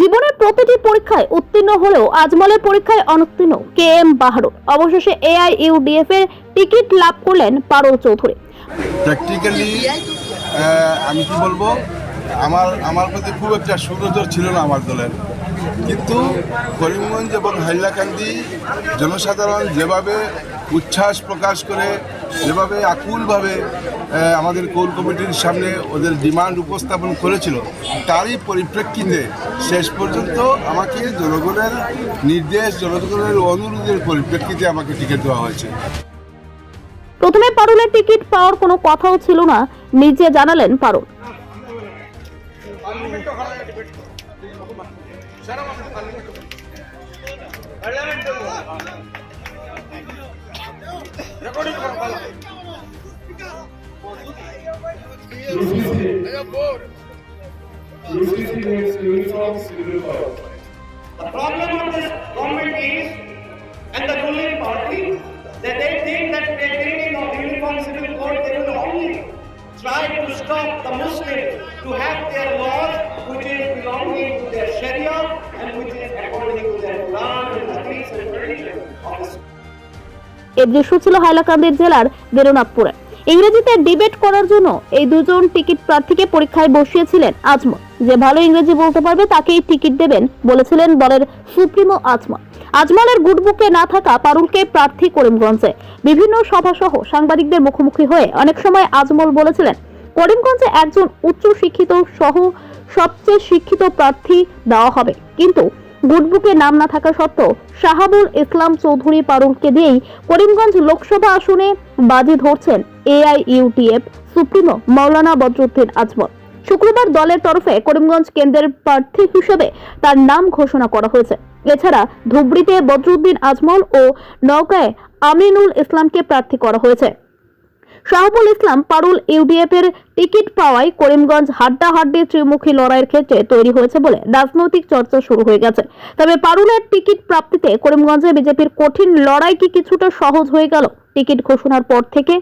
জীবনের প্রতিটি পরীক্ষায় উত্তীর্ণ হলেও আজমলের পরীক্ষায় অনুত্তীর্ণ কে এম বাহারুর অবশেষে এআইইউডিএফ এর টিকিট লাভ করলেন পারুল চৌধুরী। প্র্যাকটিক্যালি আমি কি বলব? আমার আমার প্রতি খুব একটা সুনজর ছিল না আমার দলের। কিন্তু করিমগঞ্জ এবং হাইলাকান্দি জনসাধারণ যেভাবে উচ্ছ্বাস প্রকাশ করে, যেভাবে আকুলভাবে আমাদের কোর কমিটির সামনে ওদের ডিমান্ড উপস্থাপন করেছিল, তারই পরিপ্রেক্ষিতে শেষ পর্যন্ত আমাকে জনগণের নির্দেশ, জনগণের অনুরোধের পরিপ্রেক্ষিতে আমাকে টিকিট দেওয়া হয়েছে। প্রথমে পারুলের টিকিট পাওয়ার কোনো কথাও ছিল না নিজে জানালেন পারুল। Civil. The problem of this government is, and the ruling party, that they think that creating of uniform civil code, they will only try to stop the to have their laws, which is belonging to their Sharia and which is according to their Quran and Hadith and tradition of Islam. এর দৃশ্য ছিল হাইলাকান্দি জেলার বেরোনাথপুরে। ইংরেজিতে debate করার জন্য এই দুজন ticket প্রার্থীকে পরীক্ষায় বসিয়েছিলেন আজমল। যে ভালো ইংরেজি বলতে পারবে তাকেই টিকিট দেবেন বলেছিলেন দলের সুপ্রিমো আজমল। আজমলের গুডবুকে না থাকা পারুলকে প্রার্থী করিমগঞ্জে। বিভিন্ন সভা সহ সাংবাদিকদের মুখোমুখি হয়ে অনেক সময় আজমল বলেছিলেন করিমগঞ্জে একজন উচ্চ শিক্ষিত সহ সবচেয়ে শিক্ষিত প্রার্থী দেওয়া হবে। কিন্তু গুডবুকে নাম না থাকা সত্ত্বেও শাহাবুল ইসলাম চৌধুরী পারুলকে দিয়েই করিমগঞ্জ লোকসভা আসনে বাজি ধরছেন এআইইউটিএফ সুপ্রিমো মৌলানা বদরুদ্দিন আজমল। শুক্রবার দলের তরফে করিমগঞ্জ কেন্দ্রের প্রার্থী হিসেবে তার নাম ঘোষণা করা হয়েছে। এছাড়া ধুবড়িতে বদরুদ্দিন আজমল ও নওগাঁয় আমিনুল ইসলামকে প্রার্থী করা হয়েছে। শাহবুল ইসলাম পারুল ইউডিএফ এর টিকিট পাওয়ায় করিমগঞ্জ হাড্ডাহাড্ডি ত্রিমুখী লড়াইয়ের ক্ষেত্রে তৈরি হয়েছে বলে রাজনৈতিক চর্চা শুরু হয়ে গেছে। তবে পারুলের টিকিট প্রাপ্তিতে করিমগঞ্জে বিজেপির কঠিন লড়াই কি কিছুটা সহজ হয়ে গেল? টিকিট ঘোষণার পর থেকে